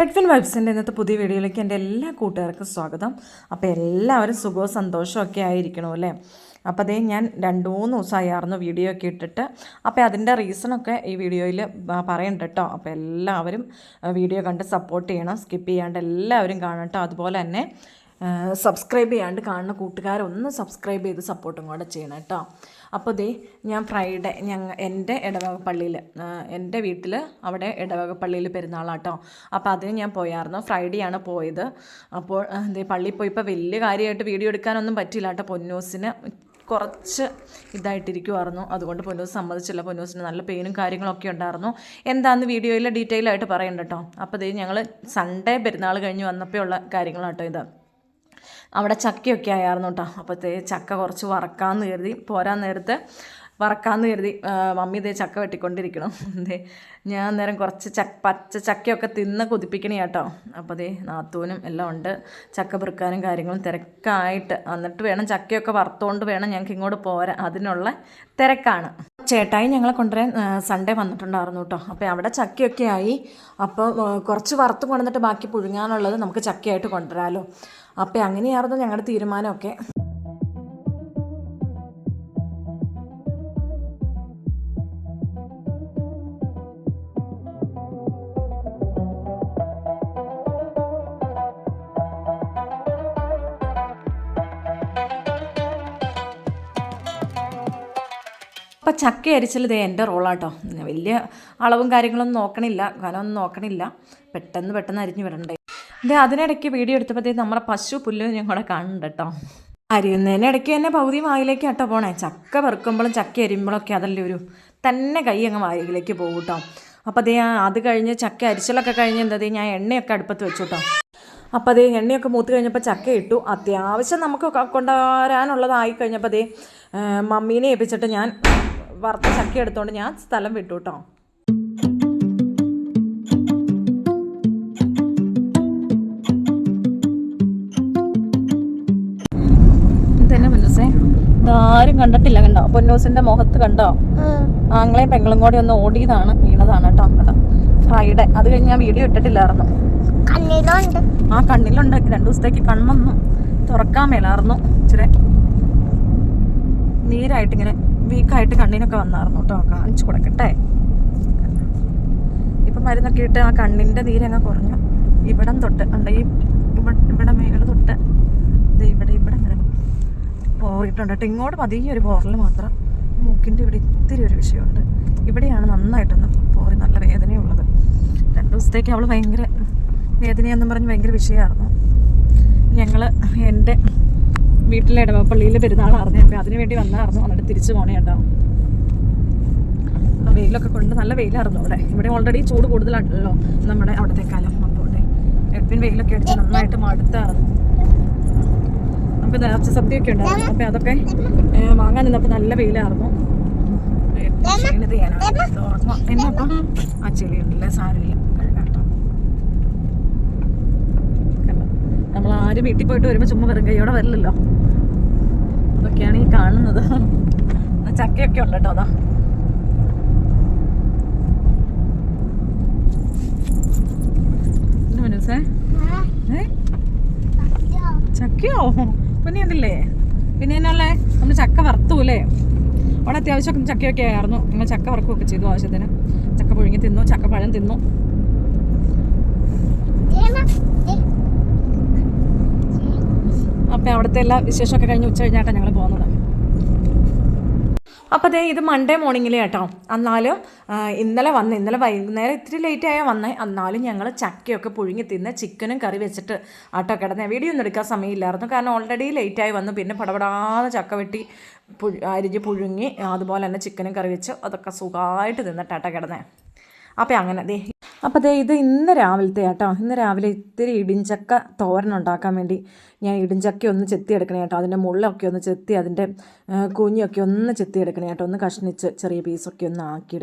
ഹെഡ്ഫിൻ വൈബ്സിന്റെ ഇന്നത്തെ പുതിയ വീഡിയോയിലേക്ക് എന്റെ എല്ലാ കൂട്ടുകാർക്കും സ്വാഗതം. അപ്പോൾ എല്ലാവരും സുഖവും സന്തോഷവും ഒക്കെ ആയിരിക്കണം അല്ലേ? അപ്പോൾ അതേ ഞാൻ രണ്ട് മൂന്ന് ദിവസമായിരുന്നു വീഡിയോ ഒക്കെ ഇട്ടിട്ട്. അപ്പോൾ അതിന്റെ റീസണൊക്കെ ഈ വീഡിയോയിൽ പറയണ്ട കേട്ടോ. അപ്പോൾ എല്ലാവരും വീഡിയോ കണ്ട് സപ്പോർട്ട് ചെയ്യണം സ്കിപ്പ് ചെയ്യാണ്ട് എല്ലാവരും കാണണം അതുപോലെ തന്നെ സബ്സ്ക്രൈബ് ചെയ്യാണ്ട് കാണുന്ന കൂട്ടുകാരൊന്ന് സബ്സ്ക്രൈബ് ചെയ്ത് സപ്പോർട്ടും കൂടെ ചെയ്യണം കേട്ടോ. അപ്പോൾ ദേ ഞാൻ ഫ്രൈഡേ ഞങ്ങൾ എന്റെ ഇടവക പള്ളിയിൽ എന്റെ വീട്ടിൽ അവിടെ ഇടവക പള്ളിയിൽ പെരുന്നാളാട്ടോ. അപ്പോൾ അതിന് ഞാൻ പോയായിരുന്നു ഫ്രൈഡേ ആണ് പോയത്. അപ്പോൾ ദേ പള്ളിയിൽ പോയിപ്പോൾ വലിയ കാര്യമായിട്ട് വീഡിയോ എടുക്കാനൊന്നും പറ്റില്ല കേട്ടോ പൊന്നൂസിന്. കുറച്ച് ഇതായിട്ടിരിക്കുമായിരുന്നു അതുകൊണ്ട് പൊന്നൂസ് സമ്മതിച്ചില്ല. പൊന്നൂസിന് നല്ല പെയിനും കാര്യങ്ങളൊക്കെ ഉണ്ടായിരുന്നു എന്താണെന്ന് വീഡിയോയിൽ ഡീറ്റെയിൽ ആയിട്ട് പറയണ്ട കേട്ടോ. അപ്പോൾ ഇത് ഞങ്ങൾ സൺഡേ പെരുന്നാൾ കഴിഞ്ഞ് വന്നപ്പോൾ ഉള്ള കാര്യങ്ങളാട്ടോ ഇത്. അവിടെ ചക്കയൊക്കെ ആയിരുന്നു കേട്ടോ അപ്പോഴത്തെ ചക്ക കുറച്ച് വറക്കാമെന്ന് കരുതി പോരാൻ നേരത്ത് വറക്കാമെന്ന് കരുതി മമ്മി ഇതേ ചക്ക വെട്ടിക്കൊണ്ടിരിക്കണം. എന്തേ ഞാൻ നേരം കുറച്ച് ചക്ക പച്ച ചക്കയൊക്കെ തിന്ന് കുതിപ്പിക്കണേ കേട്ടോ അപ്പോൾ അതേ നാത്തൂനും എല്ലാം ഉണ്ട്. ചക്ക പെറുക്കാനും കാര്യങ്ങളും തിരക്കായിട്ട് എന്നിട്ട് വേണം ചക്കയൊക്കെ വറുത്തുകൊണ്ട് വേണം ഞങ്ങൾക്ക് ഇങ്ങോട്ട് പോരാ അതിനുള്ള തിരക്കാണ്. ചേട്ടായി ഞങ്ങളെ കൊണ്ടുവരാൻ സൺഡേ വന്നിട്ടുണ്ടായിരുന്നു കേട്ടോ അപ്പോൾ അവിടെ ചക്കയൊക്കെ ആയി. അപ്പോൾ കുറച്ച് വറുത്ത് കൊണ്ടുവന്നിട്ട് ബാക്കി പുഴുങ്ങാനുള്ളത് നമുക്ക് ചക്കയായിട്ട് കൊണ്ടുവരാമല്ലോ അപ്പോൾ അങ്ങനെയായിരുന്നു ഞങ്ങളുടെ തീരുമാനമൊക്കെ. അപ്പം ചക്ക അരിച്ചൽ എന്റെ റോളാട്ടോ. വലിയ അളവും കാര്യങ്ങളൊന്നും നോക്കണില്ല കനമൊന്നും നോക്കണില്ല. പെട്ടെന്ന് പെട്ടെന്ന് അരിഞ്ഞു വിടണ്ടേ ഇത് അതിനിടയ്ക്ക് വീഡിയോ എടുത്തപ്പോഴത്തേക്ക് നമ്മുടെ പശു പുല്ല് ഞാൻ കൂടെ കാണുന്നുണ്ട് കേട്ടോ അരിയുന്നതിനിടയ്ക്ക് തന്നെ പകുതി വായിലേക്ക് കേട്ടോ പോണേ. ചക്ക പെറുക്കുമ്പോഴും ചക്ക അരിയുമ്പോഴൊക്കെ അതല്ലേ ഒരു തന്നെ കൈ അങ്ങ് വായിലേക്ക് പോകും കേട്ടോ അപ്പോൾ അതേ അത് കഴിഞ്ഞ് ചക്ക അരിച്ചലൊക്കെ കഴിഞ്ഞ് എന്താ ഞാൻ എണ്ണയൊക്കെ അടുപ്പത്ത് വെച്ചു കേട്ടോ അപ്പോൾ അതേ എണ്ണയൊക്കെ മൂത്ത് കഴിഞ്ഞപ്പോൾ ചക്ക ഇട്ടു. അത്യാവശ്യം നമുക്ക് കൊണ്ടുവരാനുള്ളതായി കഴിഞ്ഞപ്പോൾ അതേ മമ്മീനെ ഏൽപ്പിച്ചിട്ട് ഞാൻ വറുത്ത ചക്ക എടുത്തുകൊണ്ട് ഞാൻ സ്ഥലം വിട്ടു കേട്ടോ. ഇതാരും കണ്ടിട്ടില്ല കണ്ടോ? പൊന്നൂസിന്റെ മുഖത്ത് കണ്ടോ? ആങ്ങളെയും പെങ്ങളും കൂടി ഒന്ന് ഓടിയതാണ് വീണതാണ് കേട്ടോ കേട്ടോ ഫ്രൈഡേ അത് കഴിഞ്ഞ് ഞാൻ വീഡിയോ ഇട്ടിട്ടില്ലായിരുന്നു. ആ കണ്ണിലുണ്ട്. രണ്ടു ദിവസത്തേക്ക് കണ്ണൊന്നും തുറക്കാൻ മേലായിരുന്നു. ഇച്ചിരി നീരായിട്ട് ഇങ്ങനെ വീക്കായിട്ട് കണ്ണിനൊക്കെ വന്നായിരുന്നു കേട്ടോ. കാണിച്ചു കൊടുക്കട്ടെ. ഇപ്പം മരുന്നൊക്കെ ഇട്ട് ആ കണ്ണിന്റെ നീരങ്ങ് കുറഞ്ഞു. ഇവിടം തൊട്ട് ഉണ്ട് ഈ ഇവിടെ മേഖല മേളിൽ തൊട്ട് പോയിട്ടുണ്ട് കേട്ടോ. ഇങ്ങോട്ട് പതിയെ ഒരു പോറൽ മാത്രം. മൂക്കിന്റെ ഇവിടെ ഇത്തിരി ഒരു വിഷയമുണ്ട്. ഇവിടെയാണ് നന്നായിട്ടൊന്ന് പോറി നല്ല വേദനയുള്ളത്. രണ്ട് ദിവസത്തേക്ക് അവൾ ഭയങ്കര വേദനയെന്നും പറഞ്ഞ് ഭയങ്കര വിഷയമായിരുന്നു. ഞങ്ങൾ എന്റെ വീട്ടിലെ ഇടവപ്പള്ളിയിൽ പെരുന്നാളായിരുന്നു അപ്പോൾ അതിന് വേണ്ടി വന്നായിരുന്നു. എന്നിട്ട് തിരിച്ചു പോണേ ഉണ്ടാവും വെയിലൊക്കെ കൊണ്ട് നല്ല വെയിലായിരുന്നു അവിടെ. ഇവിടെ ഓൾറെഡി ചൂട് കൂടുതലാണല്ലോ നമ്മുടെ അവിടുത്തെ കാലം അപ്പോൾ അവിടെ എപ്പിൻ വെയിലൊക്കെ അടിച്ച് നന്നായിട്ട് മടുത്തായിരുന്നു. നമുക്ക് നേർച്ച സദ്യയൊക്കെ ഉണ്ടായിരുന്നു. അപ്പോൾ അതൊക്കെ വാങ്ങാൻ നിന്നപ്പോൾ നല്ല വെയിലായിരുന്നു. ക്ഷീണിത് ചെയ്യാനാണ് എന്നപ്പം ആ ചെളിയുണ്ടല്ലേ? സാരമില്ല. നമ്മൾ ആരും വീട്ടിൽ പോയിട്ട് വരുമ്പോൾ ചുമ്മാ വെറും കൈയോടെ വരില്ലല്ലോ. അതൊക്കെയാണ് ഈ കാണുന്നത്. ചക്കയൊക്കെ ഉണ്ട് കേട്ടോ അതാ. മനസ്സേ ചക്കയോ? പിന്നെ ഉണ്ടല്ലേ പിന്നെ എന്നുള്ള നമ്മൾ ചക്ക വറുത്തൂല്ലേ? അവിടെ അത്യാവശ്യം ചക്കയൊക്കെ ആയിരുന്നു. നിങ്ങൾ ചക്ക വറക്കുകയൊക്കെ ചെയ്തു ആവശ്യത്തിന്. ചക്ക പുഴുങ്ങി തിന്നു ചക്ക പഴം തിന്നു. അപ്പം അവിടുത്തെ എല്ലാ വിശേഷമൊക്കെ കഴിഞ്ഞ് ഉച്ച കഴിഞ്ഞാട്ടാണ് ഞങ്ങൾ പോകുന്നത്. അപ്പോൾ അതേ ഇത് മൺഡേ മോർണിംഗിൽ കേട്ടോ. എന്നാലും ഇന്നലെ വന്ന് ഇന്നലെ വൈകുന്നേരം ഇത്തിരി ലേറ്റ് ആയാൽ വന്നേ. എന്നാലും ഞങ്ങൾ ചക്കയൊക്കെ പുഴുങ്ങി തിന്ന് ചിക്കനും കറി വെച്ചിട്ട് ആട്ടോ കിടന്നേ. വീഡിയോ ഒന്നും എടുക്കാൻ സമയമില്ലായിരുന്നു. കാരണം ഓൾറെഡി ലേറ്റായി വന്നു. പിന്നെ പടപടാതെ ചക്ക വെട്ടി പുഴു അരിഞ്ഞ് പുഴുങ്ങി അതുപോലെ തന്നെ ചിക്കനും കറി വെച്ച് അതൊക്കെ സുഖമായിട്ട് തിന്നിട്ടാട്ടോ കിടന്നേ. അപ്പോൾ അങ്ങനെ ദേ അപ്പോൾ ദേ ഇത് ഇന്ന് രാവിലത്തെ കേട്ടോ ഇന്ന് രാവിലെ ഇത്തിരി ഇടിഞ്ചക്ക തോരൻ ഉണ്ടാക്കാൻ വേണ്ടി ഞാൻ ഇടിഞ്ചക്ക ഒന്ന് ചെത്തി എടുക്കണേ കേട്ടോ. അതിന്റെ മുള്ളൊക്കെ ഒന്ന് ചെത്തി അതിന്റെ കുഞ്ഞൊക്കെ ഒന്ന് ചെത്തി എടുക്കണേ കേട്ടോ. ഒന്ന് കഷ്ണിച്ച് ചെറിയ പീസൊക്കെ ഒന്ന് ആക്കി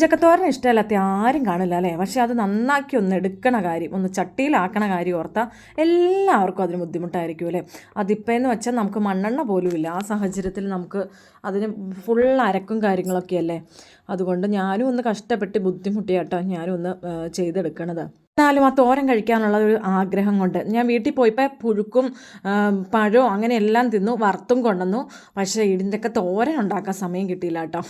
എടുക്കണേ ഇടിഞ്ചക്കത്തോരൻ ഇഷ്ടമല്ലാത്ത ആരും കാണില്ല അല്ലേ? പക്ഷേ അത് നന്നാക്കി ഒന്ന് എടുക്കണ കാര്യം ഒന്ന് ചട്ടിയിലാക്കണ കാര്യം ഓർത്താൽ എല്ലാവർക്കും അതിന് ബുദ്ധിമുട്ടായിരിക്കും അല്ലേ? അതിപ്പോൾ എന്ന് വെച്ചാൽ നമുക്ക് മണ്ണെണ്ണ പോലും ഇല്ല. ആ സാഹചര്യത്തിൽ നമുക്ക് അതിന് ഫുൾ അരക്കും കാര്യങ്ങളൊക്കെ അല്ലേ അതുകൊണ്ട് ഞാനും ഒന്ന് കഷ്ടപ്പെട്ട് ബുദ്ധിമുട്ടിയാട്ടോ ഞാനും ഒന്ന് ചെയ്തെടുക്കണത്. എന്നാലും ആ തോരൻ കഴിക്കാനുള്ള ഒരു ആഗ്രഹം കൊണ്ട്. ഞാൻ വീട്ടിൽ പോയപ്പോൾ പുഴുക്കും പഴവും അങ്ങനെ എല്ലാം തിന്നു വറുത്തും കൊണ്ടുവന്നു. പക്ഷേ ഇതിന്റെയൊക്കെ തോരൻ ഉണ്ടാക്കാൻ സമയം കിട്ടിയില്ല കേട്ടോ.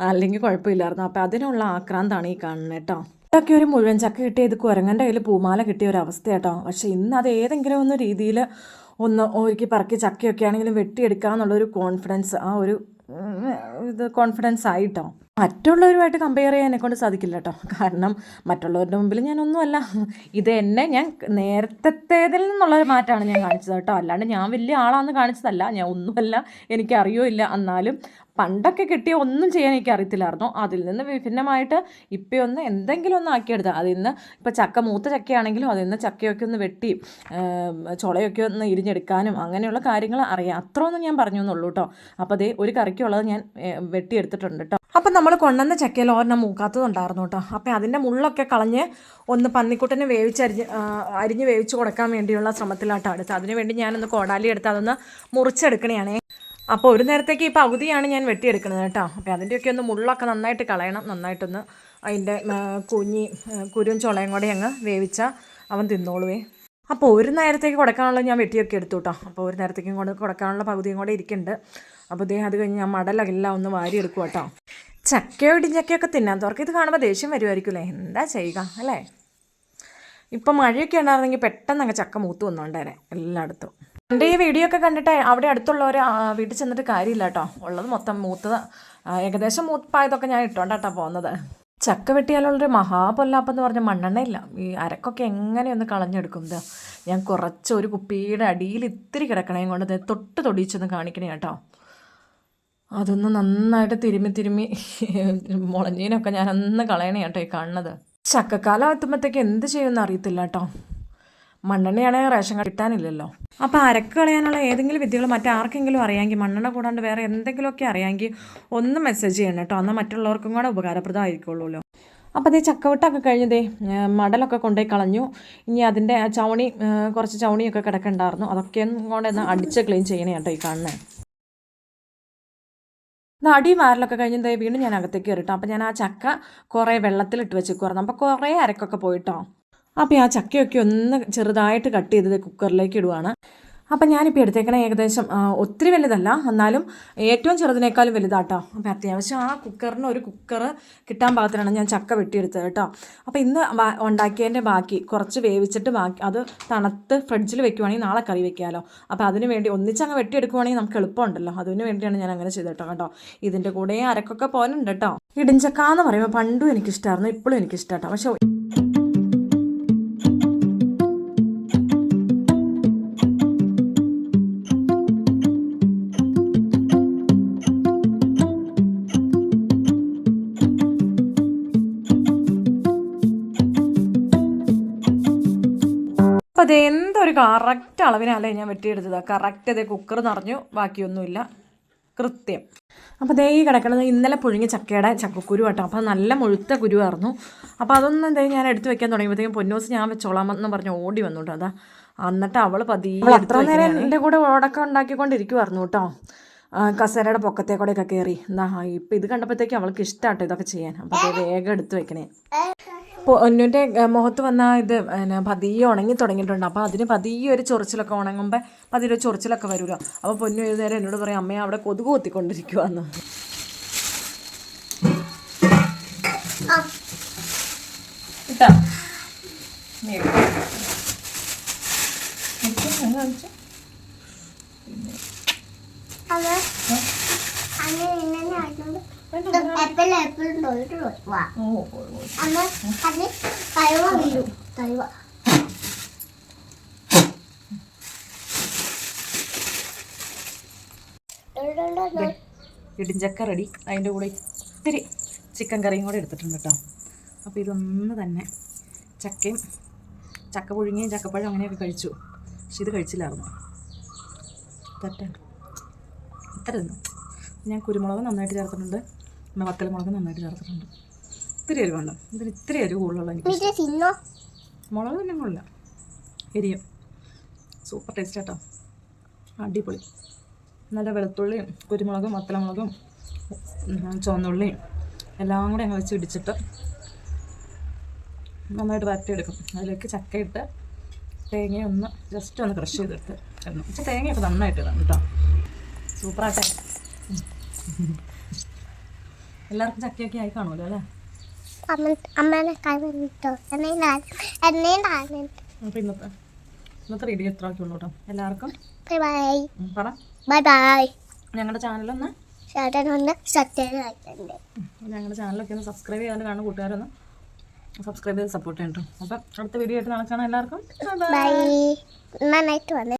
അല്ലെങ്കിൽ കുഴപ്പമില്ലായിരുന്നു. അപ്പോൾ അതിനുള്ള ആക്രാന്താണ് ഈ കാണുന്നത് കേട്ടോ. ഇതൊക്കെ ഒരു മുഴുവൻ ചക്ക കിട്ടിയ ഇത് കുരങ്ങന്റെ കയ്യിൽ പൂമാല കിട്ടിയ ഒരു അവസ്ഥ കേട്ടോ. പക്ഷേ ഇന്ന് അത് ഏതെങ്കിലും ഒന്ന് രീതിയിൽ ഒന്ന് ഒരുക്കി പറക്കി ചക്കയൊക്കെ ആണെങ്കിലും വെട്ടിയെടുക്കാന്നുള്ളൊരു കോൺഫിഡൻസ് ആ ഒരു ഇത് കോൺഫിഡൻസ് ആയിട്ടോ? മറ്റുള്ളവരുമായിട്ട് കമ്പയർ ചെയ്യാൻ കൊണ്ട് സാധിക്കില്ല കേട്ടോ കാരണം മറ്റുള്ളവരുടെ മുമ്പിൽ ഞാനൊന്നുമല്ല. ഇത് എന്നെ ഞാൻ നേരത്തേതിൽ നിന്നുള്ളൊരു മാറ്റമാണ് ഞാൻ കാണിച്ചത് കേട്ടോ അല്ലാണ്ട് ഞാൻ വലിയ ആളാണെന്ന് കാണിച്ചതല്ല. ഞാൻ ഒന്നുമല്ല. എനിക്ക് അറിയില്ല എന്നാലും പണ്ടൊക്കെ കിട്ടിയ ഒന്നും ചെയ്യാൻ എനിക്ക് അറിയത്തില്ലായിരുന്നു. അതിൽ നിന്ന് വിഭിന്നമായിട്ട് ഇപ്പം ഒന്ന് എന്തെങ്കിലും ഒന്ന് ആക്കിയെടുത്താൽ അതിൽ നിന്ന് ഇപ്പം ചക്ക മൂത്ത ചക്കയാണെങ്കിലും അതിൽ നിന്ന് ചക്കയൊക്കെ ഒന്ന് വെട്ടി ചുളയൊക്കെ ഒന്ന് ഇരിഞ്ഞെടുക്കാനും അങ്ങനെയുള്ള കാര്യങ്ങൾ അറിയാം. അത്ര ഒന്നും ഞാൻ പറഞ്ഞു എന്നുള്ളൂ കേട്ടോ. അപ്പോൾ അതേ ഒരു കറിക്കുള്ളത് ഞാൻ വെട്ടിയെടുത്തിട്ടുണ്ട് കേട്ടോ. അപ്പം നമ്മൾ കൊണ്ടുവന്ന ചക്കയിൽ ഒരെണ്ണം മൂക്കാത്തതുണ്ടായിരുന്നു കേട്ടോ. അപ്പം അതിന്റെ മുള്ളൊക്കെ കളഞ്ഞ് ഒന്ന് പന്നിക്കുട്ടനെ വേവിച്ചരിഞ്ഞ് അരിഞ്ഞ് വേവിച്ച് കൊടുക്കാൻ വേണ്ടിയുള്ള ശ്രമത്തിലാട്ടോ അടുത്ത് അതിനുവേണ്ടി ഞാനൊന്ന് കോടാലി എടുത്ത് അതൊന്ന് മുറിച്ചെടുക്കണയാണേ. അപ്പോൾ ഒരു നേരത്തേക്ക് ഈ പകുതിയാണ് ഞാൻ വെട്ടിയെടുക്കുന്നത് കേട്ടോ. അപ്പോൾ അതിന്റെയൊക്കെ ഒന്ന് മുള്ളൊക്കെ നന്നായിട്ട് കളയണം. നന്നായിട്ടൊന്ന് അതിന്റെ കുഞ്ഞി കുരും ചുളയും കൂടെ അങ്ങ് വേവിച്ചാൽ അവൻ തിന്നോളുവേ. അപ്പോൾ ഒരു നേരത്തേക്ക് കൊടുക്കാനുള്ള ഞാൻ വെട്ടിയൊക്കെ എടുത്തു കേട്ടോ. അപ്പോൾ ഒരു നേരത്തേക്കും കൊണ്ട് കൊടുക്കാനുള്ള പകുതിയും കൂടെ ഇരിക്കുന്നുണ്ട്. അപ്പോൾ ദേ അത് കഴിഞ്ഞ് ഞാൻ മടലെല്ലാം ഒന്ന് വാരി എടുക്കും കേട്ടോ. ചക്കയോ ഇടിഞ്ചക്കയൊക്കെ തുറക്കി ഇത് കാണുമ്പോൾ ദേഷ്യം വരുമായിരിക്കുമല്ലേ എന്താ ചെയ്യുക അല്ലേ? ഇപ്പം മഴയൊക്കെ ഉണ്ടായിരുന്നെങ്കിൽ പെട്ടെന്ന് അങ്ങ് ചക്ക മൂത്ത് വന്നോണ്ടേനെ എല്ലായിടത്തും. എന്റെ ഈ വീഡിയോ ഒക്കെ കണ്ടിട്ട് അവിടെ അടുത്തുള്ളവർ വീട്ടിൽ ചെന്നിട്ട് കാര്യമില്ല കേട്ടോ. ഉള്ളത് മൊത്തം മൂത്തത് ഏകദേശം മൂപ്പായതൊക്കെ ഞാൻ ഇട്ടോണ്ടാട്ടാ പോകുന്നത് ചക്ക വെട്ടിയാലുള്ളൊരു മഹാപൊല്ലാപ്പെന്ന് പറഞ്ഞ മണ്ണെണ്ണയില്ല. ഈ അരക്കൊക്കെ എങ്ങനെയൊന്ന് കളഞ്ഞെടുക്കും ഇത്. ഞാൻ കുറച്ച് ഒരു കുപ്പിയുടെ അടിയിൽ ഇത്തിരി കിടക്കണേ കൊണ്ട് തൊട്ട് തൊടിയിച്ചൊന്ന് കാണിക്കണേ കേട്ടോ. അതൊന്ന് നന്നായിട്ട് തിരുമ്മി തിരുമ്മി മുളഞ്ഞീനൊക്കെ ഞാൻ അന്ന് കളയണേ കേട്ടോ ഈ കാണുന്നത് ചക്കക്കാലം എത്തുമ്പോഴത്തേക്ക് എന്ത് ചെയ്യുമെന്ന് അറിയത്തില്ല കേട്ടോ. മണ്ണെണ്ണയാണെങ്കിൽ റേഷൻ കിട്ടാനില്ലല്ലോ. അപ്പോൾ അരക്ക് കളയാനുള്ള ഏതെങ്കിലും വിദ്യകൾ മറ്റാർക്കെങ്കിലും അറിയാമെങ്കിൽ മണ്ണെണ്ണ കൂടാണ്ട് വേറെ എന്തെങ്കിലുമൊക്കെ അറിയാമെങ്കിൽ ഒന്ന് മെസ്സേജ് ചെയ്യണം കേട്ടോ. എന്നാൽ മറ്റുള്ളവർക്കും കൂടെ ഉപകാരപ്രദമായിരിക്കുള്ളൂല്ലോ. അപ്പോൾ അതേ ചക്കവട്ടൊക്കെ കഴിഞ്ഞതേ മടലൊക്കെ കൊണ്ടുപോയി കളഞ്ഞു. ഇനി അതിന്റെ ചവണി കുറച്ച് ചവണിയൊക്കെ കിടക്കണ്ടായിരുന്നു. അതൊക്കെ കൊണ്ട് ഒന്ന് അടിച്ച് ക്ലീൻ ചെയ്യണേ കേട്ടോ ഈ കാണുന്നത് അടി വാരലൊക്കെ കഴിഞ്ഞ് ദേ വീണ്ടും ഞാൻ അകത്തേക്ക് കയറിട്ടോ അപ്പോൾ ഞാൻ ആ ചക്ക കുറേ വെള്ളത്തിലിട്ട് വെച്ചേക്കുമായിരുന്നു അപ്പോൾ കുറേ അരക്കൊക്കെ പോയിട്ടോ അപ്പോൾ ആ ചക്കയൊക്കെ ഒന്ന് ചെറുതായിട്ട് കട്ട് ചെയ്തത് കുക്കറിലേക്ക് ഇടുവാണ്. അപ്പം ഞാനിപ്പോൾ എടുത്തേക്കണ ഏകദേശം ഒത്തിരി വലുതല്ല എന്നാലും ഏറ്റവും ചെറുതിനേക്കാളും വലുതാട്ടോ. അപ്പം അത്യാവശ്യം ആ കുക്കറിന് ഒരു കുക്കർ കിട്ടാൻ പാകത്തിനാണ് ഞാൻ ചക്ക വെട്ടിയെടുത്തത് കേട്ടോ. അപ്പോൾ ഇന്ന് ഉണ്ടാക്കിയതിന്റെ ബാക്കി കുറച്ച് വേവിച്ചിട്ട് ബാക്കി അത് തണുത്ത് ഫ്രിഡ്ജിൽ വെക്കുവാണെങ്കിൽ നാളെ കറി വെക്കാമല്ലോ അപ്പോൾ അതിന് വേണ്ടി ഒന്നിച്ചങ്ങ് വെട്ടിയെടുക്കുവാണെങ്കിൽ നമുക്ക് എളുപ്പമുണ്ടല്ലോ. അതിന് വേണ്ടിയാണ് ഞാൻ അങ്ങനെ ചെയ്തിട്ടോ കേട്ടോ ഇതിന്റെ കൂടെ അരക്കൊക്കെ പോലുണ്ട് കേട്ടോ. ഇടിഞ്ചക്ക എന്ന് പറയുമ്പോൾ പണ്ടും എനിക്കിഷ്ടമായിരുന്നു ഇപ്പോഴും എനിക്കിഷ്ടമാട്ടോ പക്ഷേ അപ്പോൾ അത് എന്തൊരു കറക്റ്റ് അളവിനല്ലേ ഞാൻ വെട്ടിയെടുത്തത്. കറക്റ്റ് അതേ കുക്കർ നിറഞ്ഞു ബാക്കിയൊന്നുമില്ല. കൃത്യം. അപ്പോൾ ദേ ഈ കിടക്കുന്നത് ഇന്നലെ പുഴുങ്ങി ചക്കയുടെ ചക്കക്കുരു കേട്ടോ. അപ്പോൾ നല്ല മുഴുത്ത കുരുവായിരുന്നു. അപ്പോൾ അതൊന്നും എന്തേ ഞാൻ എടുത്തു വെക്കാൻ തുടങ്ങിയപ്പോഴത്തേക്കും പൊന്നോസ് ഞാൻ വെച്ചോളാം എന്ന് പറഞ്ഞ് ഓടി വന്നു കേട്ടോ അതാ എന്നിട്ട് അവൾ പതിയെ അത്ര നേരം എന്റെ കൂടെ ഓടൊക്കെ ഉണ്ടാക്കിക്കൊണ്ടിരിക്കുമായിരുന്നു കേട്ടോ. കസേരയുടെ പൊക്കത്തെ കൂടെയൊക്കെ കയറി എന്താ ഇപ്പം ഇത് കണ്ടപ്പോഴത്തേക്കും അവൾക്ക് ഇഷ്ടമാട്ടോ ഇതൊക്കെ ചെയ്യാൻ. അപ്പോൾ വേഗം എടുത്തു വെക്കണേ. പൊന്നുന്റെ മുഖത്ത് വന്ന ഇത് പിന്നെ പതിയെ ഉണങ്ങി തുടങ്ങിയിട്ടുണ്ട്. അപ്പോൾ അതിന് പതിയെ ഒരു ചൊറിച്ചിലൊക്കെ ഉണങ്ങുമ്പോൾ പതിയെ ഒരു ചൊറിച്ചിലൊക്കെ വരുമല്ലോ അപ്പോൾ പൊന്നു ഒരു നേരം എന്നോട് പറയും അമ്മയെ അവിടെ കൊതുക് കൊത്തിക്കൊണ്ടിരിക്കുവാന്ന്. ഇട്ടാ എടുക്ക്. നിക്ക്, ഞാൻ കാണിച്ചു. അത് അന്ന് ഇങ്ങനെ ആയിരുന്നു. ഇത് ആപ്പിൾ ആപ്പിൾ അത് തൈവ വീഴും തൈവ ഇടിഞ്ചക്ക റെഡി അതിന്റെ കൂടെ ഇത്തിരി ചിക്കൻ കറിയും കൂടെ എടുത്തിട്ടുണ്ട് കേട്ടോ. അപ്പോൾ ഇതൊന്ന് തന്നെ ചക്കയും ചക്ക പുഴുങ്ങിയും ചക്കപ്പഴം അങ്ങനെയൊക്കെ കഴിച്ചു. പക്ഷെ ഇത് കഴിച്ചില്ലായിരുന്നു. തെറ്റാണ്. ഇത്ര ഞാൻ കുരുമുളക് നന്നായിട്ട് ചേർത്തിട്ടുണ്ട്. പിന്നെ വത്തൽ മുളക് നന്നായിട്ട് ചേർത്തിട്ടുണ്ട്. ഒത്തിരി എരിവ് വേണ്ട. ഇതിന് ഇത്തിരി എരിവ് കൂടുതലുള്ള എനിക്ക് മുളക് പിന്നെ കൊള്ളില്ല എരിയും. സൂപ്പർ ടേസ്റ്റ് കേട്ടോ അടിപൊളി. നല്ല വെളുത്തുള്ളിയും കുരുമുളകും വത്തലമുളകും ചുവന്നുള്ളിയും എല്ലാം കൂടെ അങ്ങ് വെച്ച് ഇടിച്ചിട്ട് നന്നായിട്ട് വരട്ടിയെടുക്കും. അതിലേക്ക് ചക്കയിട്ട് തേങ്ങ ഒന്ന് ജസ്റ്റ് ഒന്ന് ക്രഷ് ചെയ്തെടുത്ത് ഇടണം. പക്ഷേ തേങ്ങയൊക്കെ നന്നായിട്ട് ഇടണം കേട്ടോ സൂപ്പറാട്ടെ. എല്ലാവർക്കും ചക്കയൊക്കെ ആയി കാണുമല്ലോ അല്ലേ? അമ്മ അമ്മേനെ കണ്ടിട്ടോ എന്നെ എന്നെ ഞാൻ അപ്പോൾ ഇന്നത്തെ ഇന്നത്തെ വീഡിയോ എത്ര ആക്കിയുള്ളൂ കേട്ടോ? എല്ലാവർക്കും? പറ. ബൈ ബൈ ഞങ്ങളുടെ ചാനലൊന്ന് സത്യം ആയിട്ടുണ്ട്. ഞങ്ങളുടെ ചാനലൊക്കെ ഒന്ന് സബ്സ്ക്രൈബ് ചെയ്യാൻ കാണുന്ന കൂട്ടുകാരൊന്ന്. സബ്സ്ക്രൈബ് ചെയ്ത് സപ്പോർട്ട് ചെയ്യണം അപ്പം അടുത്ത വീഡിയോ ആയിട്ട് നാളെ കാണാം എല്ലാവർക്കും. ബൈ നന്നായിട്ട് വന്നേ.